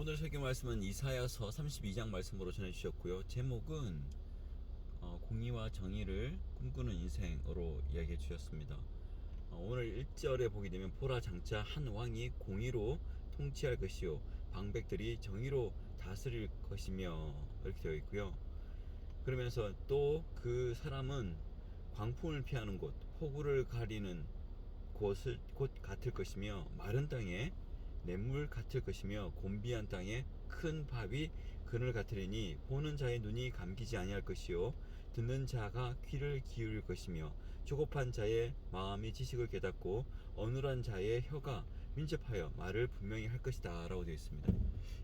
오늘 설교 말씀은 이사야서 32장 말씀으로 전해 주셨고요. 제목은 어, 공의와 정의를 꿈꾸는 인생으로 이야기해 주셨습니다. 어, 오늘 1절에 보게 되면 보라 장차 한 왕이 공의로 통치할 것이요 방백들이 정의로 다스릴 것이며 이렇게 되어 있고요. 그러면서 또 그 사람은 광풍을 피하는 곳, 폭우를 가리는 곳을 곳 같을 것이며 마른 땅에 냇물 같을 것이며 곤비한 땅에 큰 밥이 그늘 같으리니 보는 자의 눈이 감기지 아니할 것이요 듣는 자가 귀를 기울일 것이며 조급한 자의 마음이 지식을 깨닫고 어눌한 자의 혀가 민첩하여 말을 분명히 할 것이다라고 되어 있습니다.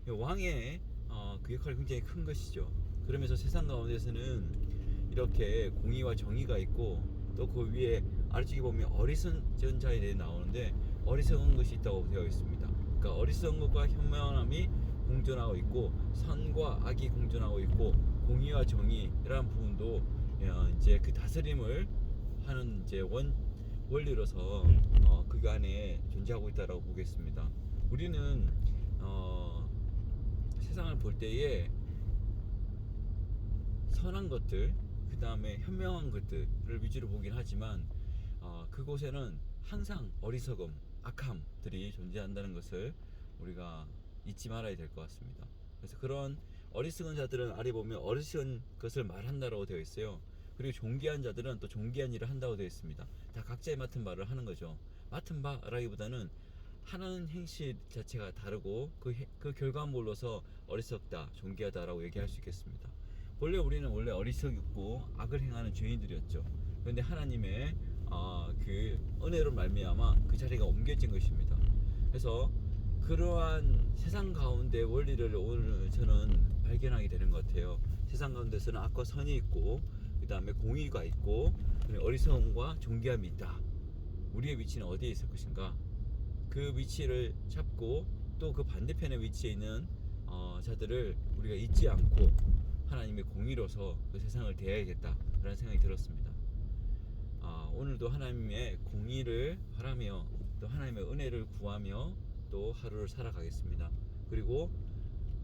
이 왕의 어, 그 역할이 굉장히 큰 것이죠. 그러면서 세상 가운데서는 이렇게 공의와 정의가 있고 또 그 위에 아래쪽에 보면 어리석은 자에 대해 나오는데 어리석은 것이 있다고 되어 있습니다. 그러니까 어리석은 것과 현명함이 공존하고 있고 선과 악이 공존하고 있고 공의와 정의라는 부분도 어, 이제 그 다스림을 하는 이제 원 원리로서 어, 그 안에 존재하고 있다라고 보겠습니다. 우리는 어, 세상을 볼 때에 선한 것들, 그 다음에 현명한 것들을 위주로 보긴 하지만 어, 그곳에는 항상 어리석음, 악함들이 존재한다는 것을 우리가 잊지 말아야 될 것 같습니다. 그래서 그런 어리석은 자들은 아래 보면 어리석은 것을 말한다라고 되어 있어요. 그리고 존귀한 자들은 또 존귀한 일을 한다고 되어 있습니다. 다 각자의 맡은 바를 하는 거죠. 맡은 바라기보다는 하는 행실 자체가 다르고 그, 해- 그 결과물로서 어리석다, 존귀하다라고 얘기할 수 있겠습니다. 원래 우리는 원래 어리석고 악을 행하는 죄인들이었죠. 그런데 하나님의 어, 그 은혜로 말미암아 그 자리가 옮겨진 것입니다. 그래서 그러한 세상 가운데 원리를 오늘 저는 발견하게 되는 것 같아요. 세상 가운데서는 악과 선이 있고 그 다음에 공의가 있고 어리석음과 존귀함이 있다. 우리의 위치는 어디에 있을 것인가? 그 위치를 잡고 또 그 반대편의 위치에 있는 어, 자들을 우리가 잊지 않고 하나님의 공의로서 그 세상을 대해야겠다라는 생각이 들었습니다. 아, 오늘도 하나님의 공의를 바라며 또 하나님의 은혜를 구하며 또 하루를 살아가겠습니다. 그리고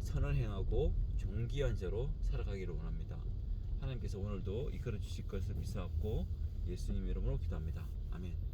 선을 행하고 존귀한 자로 살아가기를 원합니다. 하나님께서 오늘도 이끌어 주실 것을 믿사옵고 예수님 이름으로 기도합니다. 아멘.